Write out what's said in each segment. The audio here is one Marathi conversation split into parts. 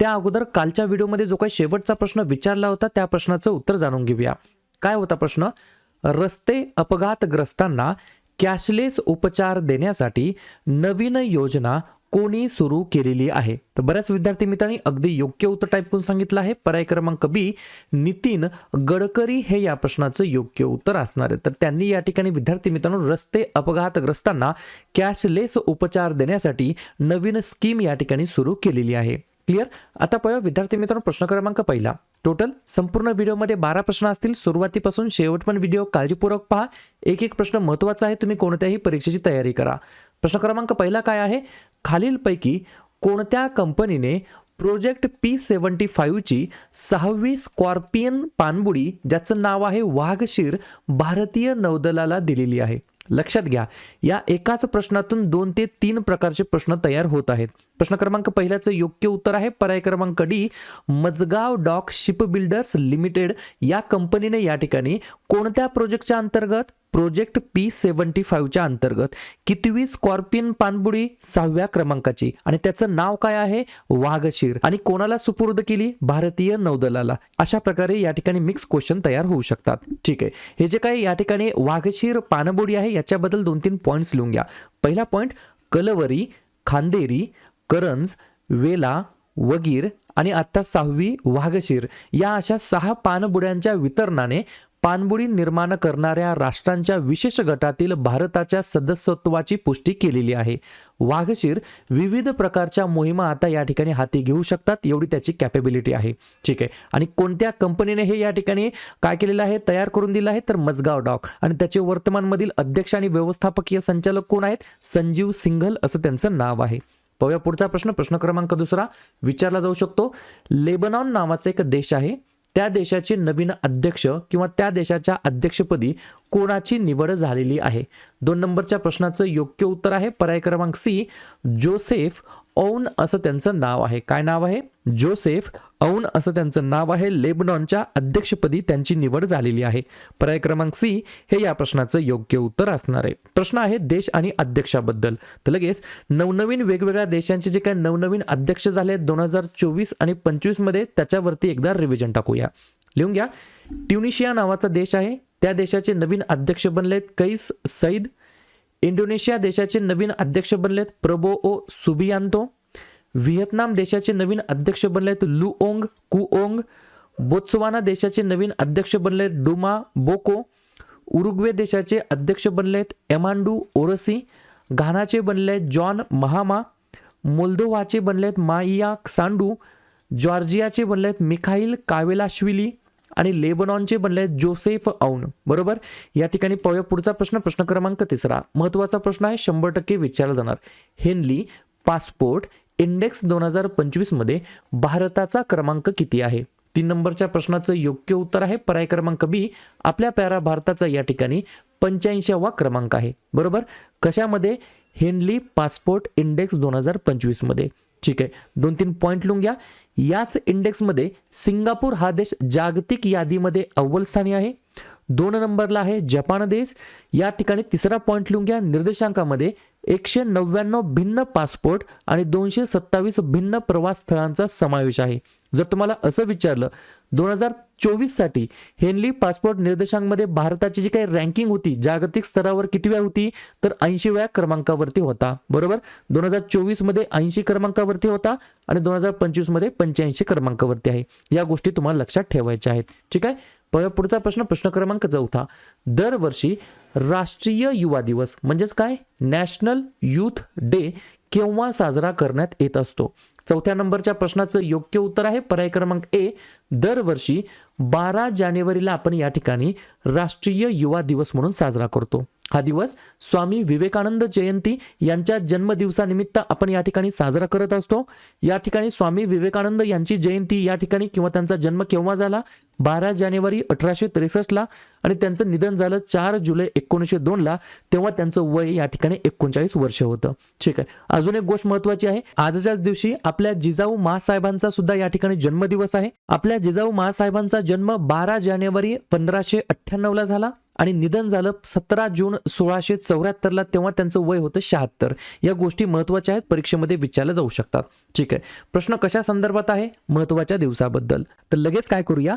त्या अगोदर कालच्या व्हिडिओमध्ये जो काही शेवटचा प्रश्न विचारला होता त्या प्रश्नाचं उत्तर जाणून घेऊया. काय होता प्रश्न? रस्ते अपघातग्रस्तांना कॅशलेस उपचार देण्यासाठी नवीन योजना कोणी सुरू केलेली आहे? तर बऱ्याच विद्यार्थी मित्रांनी अगदी योग्य उत्तर टाईप करून सांगितलं आहे. पर्याय क्रमांक बी नितीन गडकरी हे या प्रश्नाचं योग्य उत्तर असणार आहे. तर त्यांनी या ठिकाणी विद्यार्थी मित्रांनो रस्ते अपघातग्रस्तांना कॅशलेस उपचार देण्यासाठी नवीन स्कीम या ठिकाणी सुरू केलेली आहे. क्लिअर आता पाहूया विद्यार्थी मित्रांनो प्रश्न क्रमांक पहिला. टोटल संपूर्ण व्हिडिओमध्ये बारा प्रश्न असतील. सुरुवातीपासून शेवट पण व्हिडिओ काळजीपूर्वक पहा. एक एक प्रश्न महत्त्वाचा आहे. तुम्ही कोणत्याही परीक्षेची तयारी करा. प्रश्न क्रमांक पहिला काय आहे? खालीलपैकी कोणत्या कंपनीने प्रोजेक्ट पी सेवन्टी फाईव्हची सहावी स्कॉर्पियन पाणबुडी ज्याचं नाव आहे वाघशीर भारतीय नौदलाला दिलेली आहे? लक्षात घ्या या एकाच प्रश्नातून दोन ते तीन प्रकारचे प्रश्न तयार होत आहेत. प्रश्न क्रमांक पहिल्याचं योग्य उत्तर आहे. पर्याय क्रमांक D Mazagaon dock ship builders limited या कंपनीने या ठिकाणी कोणत्या प्रोजेक्टच्या अंतर्गत प्रोजेक्ट पी सेवन्टी फाईव्हच्या अंतर्गत कितवी स्कॉर्पियन पाणबुडी सहाव्या क्रमांकाची आणि त्याचं नाव काय आहे? वाघशीर. आणि कोणाला सुपूर्द केली? भारतीय नौदलाला. अशा प्रकारे या ठिकाणी मिक्स क्वेश्चन तयार होऊ शकतात. ठीक आहे. हे जे काही या ठिकाणी वाघशीर पाणबुडी आहे याच्याबद्दल दोन तीन पॉईंट्स लिहून घ्या. पहिला पॉईंट कलवरी खांदेरी करंज वेला वगीर आणि आत्ता सहावी वाघशीर. या अशा सहा पाणबुड्यांच्या वितरणाने पाणबुडी निर्माण करणाऱ्या राष्ट्रांच्या विशेष गटातील भारताच्या सदस्यत्वाची पुष्टी केलेली आहे. वाघशीर विविध प्रकारच्या मोहिमा आता या ठिकाणी हाती घेऊ शकतात एवढी त्याची कॅपेबिलिटी आहे. ठीक आहे. आणि कोणत्या कंपनीने हे या ठिकाणी काय केलेलं आहे तयार करून दिलं आहे? तर मजगाव डॉक. आणि त्याचे वर्तमानमधील अध्यक्ष आणि व्यवस्थापकीय संचालक कोण आहेत? संजीव सिंघल असं त्यांचं नाव आहे. पाहूया पुढचा प्रश्न. प्रश्न क्रमांक दुसरा. विचारला जाऊ शकतो. लेबनॉन नावाचा एक देश आहे. त्या देशाचे नवीन अध्यक्ष किंवा त्या देशाच्या अध्यक्षपदी कोणाची निवड झालेली आहे? दोन नंबरच्या प्रश्नाचं योग्य उत्तर आहे. पर्याय क्रमांक सी जोसेफ औन असं त्यांचं नाव आहे. काय नाव आहे? जोसेफ औन असं त्यांचं नाव आहे. लेबनॉनच्या अध्यक्षपदी त्यांची निवड झालेली आहे. पर्याय क्रमांक सी हे या प्रश्नाचं योग्य उत्तर असणार आहे. प्रश्न आहे देश आणि अध्यक्षाबद्दल. तर लगेच नवनवीन वेगवेगळ्या देशांचे जे काही नवनवीन अध्यक्ष झाले दोन हजार चोवीस आणि पंचवीसमध्ये त्याच्यावरती एकदा रिव्हिजन टाकूया. लिहून घ्या. ट्युनिशिया नावाचा देश आहे. त्या देशाचे नवीन अध्यक्ष बनलेत कैस सईद इंडोनेशिया देशाचे नवीन अध्यक्ष बनलेत प्रबो ओ सुबियांतो. व्हिएतनाम देशाचे नवीन अध्यक्ष बनलेत लुओंग कुओंग. बोत्सवाना देशाचे नवीन अध्यक्ष बनलेत डुमा बोको. उरुग्वे देशाचे अध्यक्ष बनलेत एमांडू ओरसी. घानाचे बनलेत जॉन महामा. मोल्दोवाचे बनलेत माइया सांडू जॉर्जियाचे बनलेत मिखाईल कावेलाश्विली. आणि लेबनॉनचे बनले जोसेफ औन. बरोबर? या ठिकाणी पाहूया पुढचा प्रश्न. प्रश्न क्रमांक तिसरा. महत्त्वाचा प्रश्न आहे शंभर टक्के विचारला जाणार. हेनली पासपोर्ट इंडेक्स दोन हजार पंचवीसमध्ये भारताचा क्रमांक किती आहे? तीन नंबरच्या प्रश्नाचं योग्य उत्तर आहे. पर्याय क्रमांक बी आपल्या पॅरा भारताचा या ठिकाणी पंच्याऐंशीवा क्रमांक आहे. बरोबर? कशामध्ये? हेनली पासपोर्ट इंडेक्स दोन हजार पंचवीसमध्ये. ठीक आहे. दोन तीन पॉईंट लिहून घ्या याच इंडेक्समध्ये सिंगापूर हा देश जागतिक यादीमध्ये अव्वल स्थानी आहे. दोन नंबरला आहे जपान देश. या ठिकाणी तिसरा पॉईंट लिहून घ्या. निर्देशांकामध्ये एकशे नव्याण्णव भिन्न पासपोर्ट आणि दोनशे सत्तावीस भिन्न प्रवास स्थळांचा समावेश आहे. जर तुम्हाला असं विचारलं दोन हजार चोवीससाठी हेनली पासपोर्ट निर्देशांमध्ये भारताची जी काही रँकिंग होती जागतिक स्तरावर किती वेळा होती तर ऐंशी वेळा क्रमांकावरती होता. बरोबर? दोन हजार चोवीसमध्ये ऐंशी क्रमांकावरती होता आणि दोन हजार पंचवीसमध्ये पंच्याऐंशी क्रमांकावरती आहे. या गोष्टी तुम्हाला लक्षात ठेवायच्या आहेत. ठीक आहे? पुढचा प्रश्न प्रश्न क्रमांक चौथा. दरवर्षी राष्ट्रीय युवा दिवस म्हणजेच काय? नॅशनल युथ डे केव्हा साजरा करण्यात येत असतो? चौथ्या नंबरच्या प्रश्नाचं योग्य उत्तर आहे. पर्याय क्रमांक ए दरवर्षी बारा जानेवारीला आपण या ठिकाणी राष्ट्रीय युवा दिवस म्हणून साजरा करतो. हा दिवस स्वामी विवेकानंद जयंती यांच्या जन्मदिवसानिमित्त आपण या ठिकाणी साजरा करत असतो. या ठिकाणी स्वामी विवेकानंद यांची जयंती या ठिकाणी किंवा त्यांचा जन्म केव्हा झाला? बारा जानेवारी अठराशे त्रेसष्टला आणि त्यांचं निधन झालं चार जुलै एकोणीसशे दोनला तेव्हा त्यांचं वय या ठिकाणी एकोणचाळीस वर्ष होतं. ठीक आहे. अजून एक गोष्ट महत्वाची आहे. आजच्याच दिवशी आपल्या जिजाऊ महासाहेबांचा सुद्धा या ठिकाणी जन्मदिवस आहे. आपल्या जिजाऊ महासाहेबांचा जन्म बारा जानेवारी पंधराशे अठ्ठ्याण्णवला झाला आणि निधन झालं सतरा जून सोळाशे चौऱ्याहत्तरला तेव्हा त्यांचं वय होतं शहात्तर. या गोष्टी महत्त्वाच्या आहेत. परीक्षेमध्ये विचारल्या जाऊ शकतात. ठीक आहे. प्रश्न कशा संदर्भात आहे? महत्त्वाच्या दिवसाबद्दल. तर लगेच काय करूया?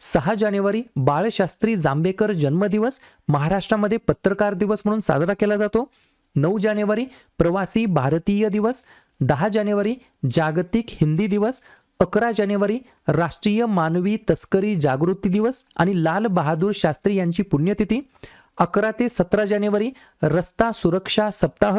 सहा जानेवारी बाळशास्त्री जांभेकर जन्मदिवस महाराष्ट्रामध्ये पत्रकार दिवस म्हणून साजरा केला जातो. नऊ जानेवारी प्रवासी भारतीय दिवस दहा जानेवारी जागतिक हिंदी दिवस अकरा जानेवारी राष्ट्रीय मानवी तस्करी जागृती दिवस आणि लाल बहादूर शास्त्री यांची पुण्यतिथी अकरा ते सतरा जानेवारी रस्ता सुरक्षा सप्ताह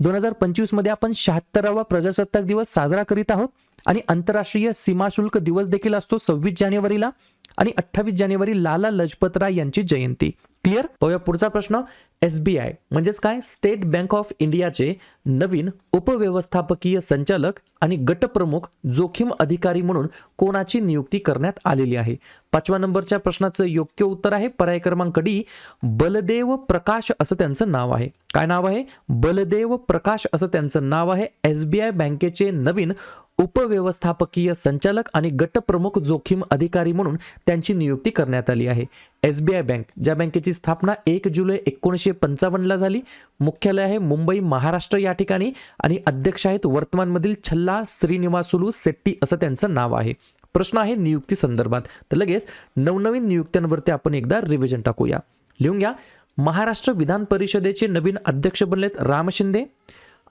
दोन हजार पंचवीसमध्ये आपण शहात्तरावा प्रजासत्ताक दिवस साजरा करीत आहोत आणि आंतरराष्ट्रीय सीमाशुल्क दिवस देखील असतो सव्वीस जानेवारीला आणि अठ्ठावीस जानेवारी लाला लजपतराय यांची जयंती. क्लिअर? पाहूया पुढचा प्रश्न. एस बी आय म्हणजेच काय? स्टेट बँक ऑफ इंडियाचे नवीन उपव्यवस्थापकीय संचालक आणि गटप्रमुख जोखीम अधिकारी म्हणून कोणाची नियुक्ती करण्यात आलेली आहे? पाचव्या नंबरच्या प्रश्नाचं योग्य उत्तर आहे. पर्याय क्रमांक डी बलदेव प्रकाश असं त्यांचं नाव आहे. काय नाव आहे? बलदेव प्रकाश असं त्यांचं नाव आहे. एस बी आय बँकेचे नवीन उपव्यवस्थापकीय संचालक आणि गटप्रमुख जोखीम अधिकारी म्हणून त्यांची नियुक्ती करण्यात आली आहे. एस बी आय बँक ज्या बँकेची स्थापना एक जुलै एकोणीसशे पंचावन्नला झाली मुख्यालय आहे मुंबई महाराष्ट्र या ठिकाणी आणि अध्यक्ष आहेत वर्तमानमधील छल्ला श्रीनिवासुलू सेट्टी असं त्यांचं नाव आहे. प्रश्न आहे नियुक्ती संदर्भात. तर लगेच नवनवीन नियुक्त्यांवरती आपण एकदा रिव्हिजन टाकूया. लिहून घ्या. महाराष्ट्र विधान परिषदेचे नवीन अध्यक्ष बनलेत राम शिंदे.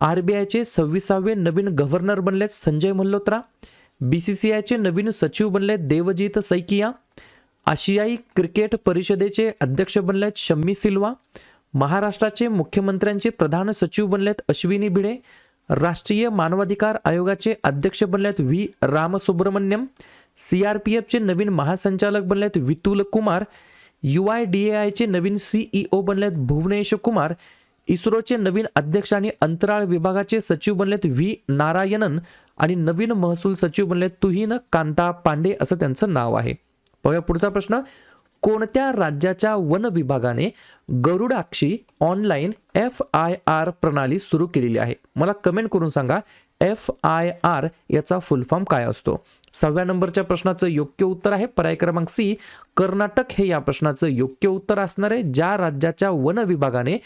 आर बी आयचे सव्वीसावे नवीन गव्हर्नर बनलेत Sanjay Malhotra B C C आयचे नवीन सचिव बनलेत देवजीत सैकिया आशियाई क्रिकेट परिषदेचे अध्यक्ष बनलेत शम्मी सिल्वा महाराष्ट्राचे मुख्यमंत्र्यांचे प्रधान सचिव बनलेत अश्विनी भिडे राष्ट्रीय मानवाधिकार आयोगाचे अध्यक्ष बनलेत V. Ramasubramaniam C R P एफचे नवीन महासंचालक बनलेत Vitul Kumar U I D A आयचे नवीन सीईओ बनलेत भुवनेश कुमार इस्रोचे नवीन अध्यक्ष आणि अंतराळ विभागाचे सचिव बनलेत व्ही. नारायणन आणि नवीन महसूल सचिव बनलेत तुहीन कांता पांडे असं त्यांचं नाव आहे. बघा पुढचा प्रश्न. कोणत्या राज्याच्या वन विभागाने Garudakshi online F I R प्रणाली सुरू केलेली आहे? मला कमेंट करून सांगा. एफ आय आर याचा फुल फॉर्म काय असतो? सहाव्या नंबरच्या प्रश्नाचं योग्य उत्तर आहे. पर्याय क्रमांक सी कर्नाटक हे या प्रश्नाचं योग्य उत्तर असणार आहे. ज्या राज्याच्या वन विभागाने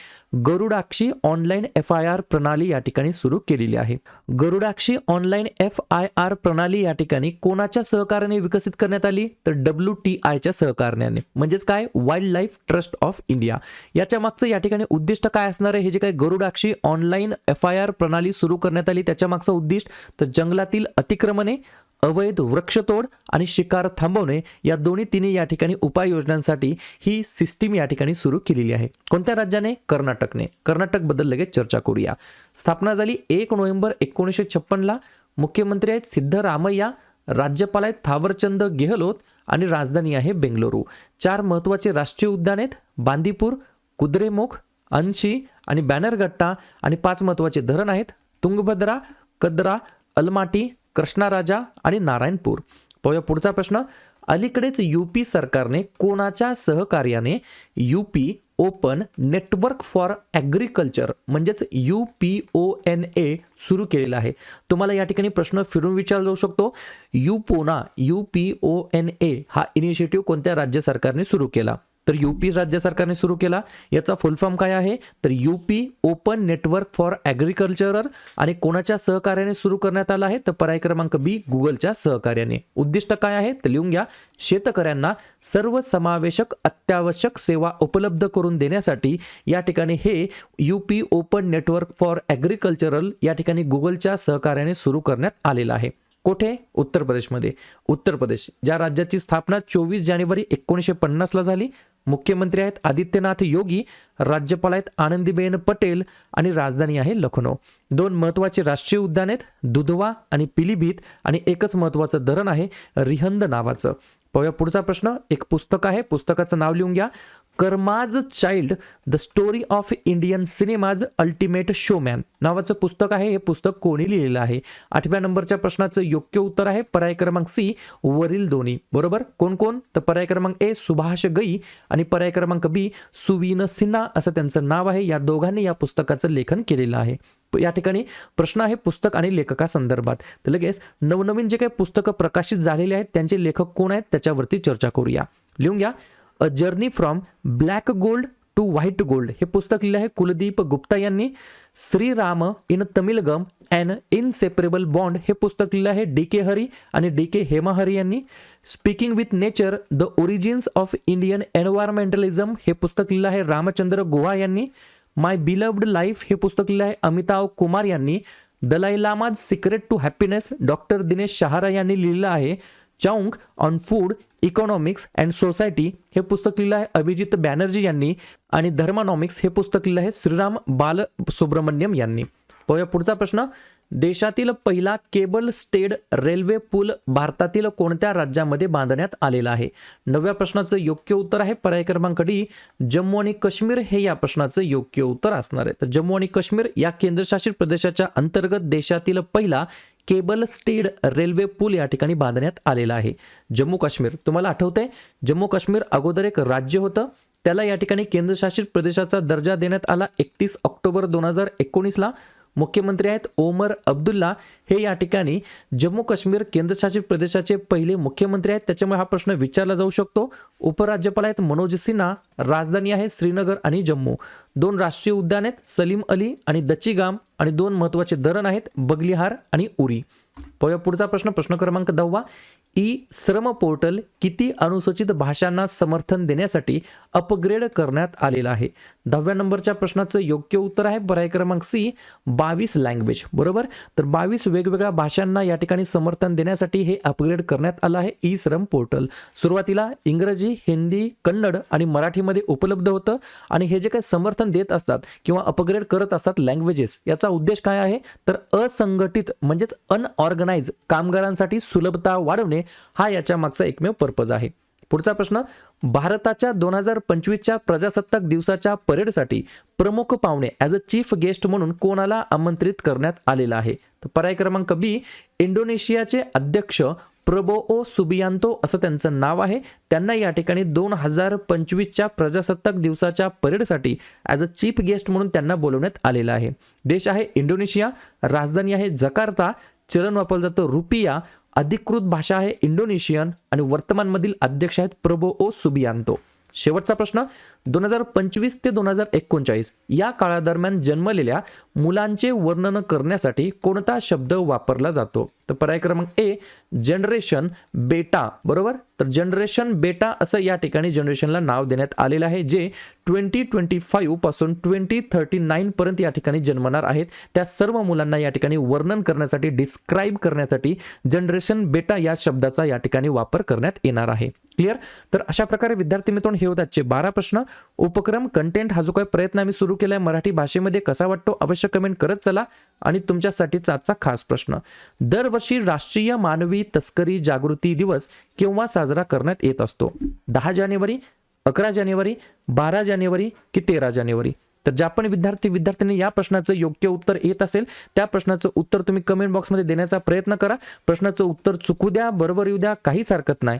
Garudakshi online F I R प्रणाली या ठिकाणी सुरू केलेली आहे. Garudakshi online F I R प्रणाली या ठिकाणी कोणाच्या सहकार्याने विकसित करण्यात आली? तर डब्ल्यू टी आयच्या सहकार्याने. म्हणजेच काय? Wild life trust of India याच्या मागचं या ठिकाणी उद्दिष्ट काय असणार आहे? हे जे काही Garudakshi online F I R प्रणाली सुरू करण्यात आली त्याच्या मागचं उद्दिष्ट तर जंगलातील अतिक्रमणे अवैध वृक्षतोड आणि शिकार थांबवणे या दोन्ही तिन्ही या ठिकाणी उपाययोजनांसाठी ही सिस्टीम या ठिकाणी सुरू केलेली आहे. कोणत्या राज्याने? कर्नाटकने. कर्नाटकबद्दल लगेच चर्चा करूया. स्थापना झाली एक नोव्हेंबर एकोणीसशे छप्पनला. मुख्यमंत्री आहेत सिद्धरामय्या राज्यपाल आहेत थावरचंद गेहलोत आणि राजधानी आहे बेंगलुरू. चार महत्त्वाचे राष्ट्रीय उद्यान आहेत बांदीपूर कुद्रेमुख अंशी आणि बॅनरगट्टा आणि पाच महत्त्वाचे धरण आहेत तुंगभद्रा कद्रा अलमाटी कृष्णाराजा आणि नारायणपूर. पाहूया पुढचा प्रश्न. अलीकडेच यू पी सरकारने कोणाच्या सहकार्याने U P open network for agriculture म्हणजेच U P O N A सुरू केलेला आहे. तुम्हाला या ठिकाणी प्रश्न फिरून विचारला जाऊ शकतो. यू पोना U P O N A हा इनिशिएटिव्ह कोणत्या राज्य सरकारने सुरू केला? तर यूपी राज्य सरकारने सुरू केला. याचा फुल फॉर्म काय आहे? तर UP open network for agriculture आणि कोणाच्या सहकार्याने सुरू करण्यात आला आहे? तर पर्याय क्रमांक बी गुगलच्या सहकार्याने. उद्दिष्ट काय आहे? तर लिहून घ्या. शेतकऱ्यांना सर्व समावेशक अत्यावश्यक सेवा उपलब्ध करून देण्यासाठी या ठिकाणी हे UP open network for agricultural या ठिकाणी गुगलच्या सहकार्याने सुरू करण्यात आलेलं आहे. कोठे? उत्तर प्रदेशमध्ये. उत्तर प्रदेश. ज्या राज्याची स्थापना चोवीस जानेवारी एकोणीसशे पन्नासला झाली मुख्यमंत्री आहेत आदित्यनाथ योगी राज्यपाल आहेत आनंदीबेन पटेल आणि राजधानी आहे लखनौ. दोन महत्त्वाचे राष्ट्रीय उद्यान आहेत दुधवा आणि पिलीभीत आणि एकच महत्त्वाचं धरण आहे रिहंद नावाचं. पाहूया पुढचा प्रश्न. एक पुस्तक आहे पुस्तकाचं नाव लिहून घ्या. Karma's child the story of Indian cinema's ultimate showman. नावाचं पुस्तक आहे हे पुस्तक कोणी लिहिलेलं आहे? आठव्या नंबरच्या प्रश्नाचं योग्य उत्तर आहे पर्याय क्रमांक सी वरील दोन्ही. बरोबर? कोण कोण? तर पर्याय क्रमांक ए सुभाष गई आणि पर्याय क्रमांक बी सुवीन सिन्हा असं त्यांचं नाव आहे. या दोघांनी या पुस्तकाचं लेखन केलेलं आहे. या ठिकाणी प्रश्न आहे पुस्तक आणि लेखका संदर्भात तर लगेच नवनवीन जे काही पुस्तकं प्रकाशित झालेले आहेत त्यांचे लेखक कोण आहेत? त्याच्यावरती चर्चा करूया. लिहून घ्या. A journey from black gold to white gold हे पुस्तक लिहिलं आहे कुलदीप गुप्ता यांनी. Shriram in Tamilagam and inseparable bond हे पुस्तक लिहिलं आहे डी के हरी आणि डी के हेमा हरी यांनी. Speaking with nature the origins of Indian environmentalism हे पुस्तक लिहिलं आहे रामचंद्र गुहा यांनी. माय बिलव्ड लाईफ हे पुस्तक लिहिलं आहे अमिताभ कुमार यांनी. Dalai Lama's secret to happiness doctor Dinesh Shahara यांनी लिहिलं आहे. Chewing on food economics and society हे पुस्तक लिहिलं आहे अभिजित बॅनर्जी यांनी आणि धर्मानॉमिक्स हे पुस्तक लिहिलं आहे श्रीराम बाल सुब्रमण्यम यांनी. पाहूया पुढचा प्रश्न. देशातील पहिला केबल स्टेड रेल्वे पूल भारतातील कोणत्या राज्यामध्ये बांधण्यात आलेला आहे? नवव्या प्रश्नाचं योग्य उत्तर आहे पर्याय क्रमांक डी जम्मू आणि काश्मीर हे या प्रश्नाचं योग्य उत्तर असणार आहे. तर जम्मू आणि काश्मीर या केंद्रशासित प्रदेशाच्या अंतर्गत देशातील पहिला केबल स्टेड रेल्वे पूल या ठिकाणी बांधण्यात आलेला आहे. जम्मू काश्मीर तुम्हाला आठवतंय? जम्मू काश्मीर अगोदर एक राज्य होतं. त्याला या ठिकाणी केंद्रशासित प्रदेशाचा दर्जा देण्यात आला एकतीस ऑक्टोबर दोन हजार एकोणीसला. मुख्यमंत्री आहेत ओमर अब्दुल्ला. हे या ठिकाणी जम्मू काश्मीर केंद्रशासित प्रदेशाचे पहिले मुख्यमंत्री आहेत. त्याच्यामुळे हा प्रश्न विचारला जाऊ शकतो. उपराज्यपाल आहेत मनोज सिन्हा. राजधानी आहे श्रीनगर आणि जम्मू. दोन राष्ट्रीय उद्यान आहेत सलीम अली आणि दचिगाम आणि दोन महत्त्वाचे धरण आहेत बगलिहार आणि उरी. पाहूया पुढचा प्रश्न. प्रश्न क्रमांक दहावा. ई श्रम पोर्टल किती अनुसूचित भाषांना समर्थन देण्यासाठी अपग्रेड करण्यात आलेलं आहे? दहाव्या नंबरच्या प्रश्नाचं योग्य उत्तर आहे पर्याय क्रमांक सी बावीस लँग्वेज बरोबर? तर बावीस वेगवेगळ्या भाषांना या ठिकाणी समर्थन देण्यासाठी हे अपग्रेड करण्यात आलं आहे. ई श्रम पोर्टल. सुरुवातीला इंग्रजी हिंदी कन्नड आणि मराठीमध्ये उपलब्ध होतं आणि हे जे काही समर्थन देत असतात किंवा अपग्रेड करत असतात लँग्वेजेस याचा उद्देश काय आहे? तर असंघटित म्हणजेच अनऑर्गनाइज कामगारांसाठी सुलभता वाढवणे हा याच्या मागचा एकमेव पर्पज आहे. पुढचा प्रश्न भारताच्या दोन हजार पंचवीसच्या प्रजासत्ताक दिवसाच्या परेडसाठी प्रमुख पाहुणे ॲज अ चीफ गेस्ट म्हणून कोणाला आमंत्रित करण्यात आलेला आहे? तर पर्याय क्रमांक बी इंडोनेशियाचे अध्यक्ष प्रबो ओ सुबियांतो असं त्यांचं नाव आहे. त्यांना या ठिकाणी दोन हजार पंचवीसच्या प्रजासत्ताक दिवसाच्या परेडसाठी ॲज अ चीफ गेस्ट म्हणून त्यांना बोलवण्यात आलेलं आहे. देश आहे इंडोनेशिया राजधानी आहे जकार्ता. चलन वापरलं जातं. रुपिया अधिकृत भाषा आहे इंडोनेशियन आणि वर्तमानमधील अध्यक्ष आहेत प्रबो ओ सुबियांतो. शेवटचा प्रश्न दोन हजार पंचवीस ते दोन हजार एकोणचाळीस या काळादरम्यान जन्मलेल्या मुलांचे वर्णन करण्यासाठी कोणता शब्द वापरला जातो? तर पर्याय क्रमांक ए जनरेशन बेटा बरोबर? तर जनरेशन बेटा असं या ठिकाणी जनरेशनला नाव देण्यात आलेलं आहे जे ट्वेंटी ट्वेंटी फाईव्हपासून ट्वेंटी थर्टी नाईन पर्यंत या ठिकाणी जन्मणार आहेत. त्या सर्व मुलांना या ठिकाणी वर्णन करण्यासाठी डिस्क्राईब करण्यासाठी जनरेशन बेटा या शब्दाचा या ठिकाणी वापर करण्यात येणार आहे. क्लिअर? तर अशा प्रकारे विद्यार्थी मित्रांनो हे होतात आजचे बारा प्रश्न. उपक्रम कंटेंट हा जो काही प्रयत्न आम्ही सुरू केला आहे मराठी भाषेमध्ये कसा वाटतो? अवश्य कमेंट करत चला. आणि तुमच्यासाठीचा आजचा खास प्रश्न. दरवर्षी राष्ट्रीय मानवी तस्करी जागृती दिवस केव्हा साजरा करण्यात येत असतो? दहा जानेवारी अकरा जानेवारी बारा जानेवारी की तेरा जानेवारी? तर ज्या पण विद्यार्थी विद्यार्थ्यांनी या प्रश्नाचं योग्य उत्तर येत असेल त्या प्रश्नाचं उत्तर तुम्ही कमेंट बॉक्समध्ये देण्याचा प्रयत्न करा. प्रश्नाचं उत्तर चुकू द्या बरोबर येऊ द्या काहीच हरकत नाही.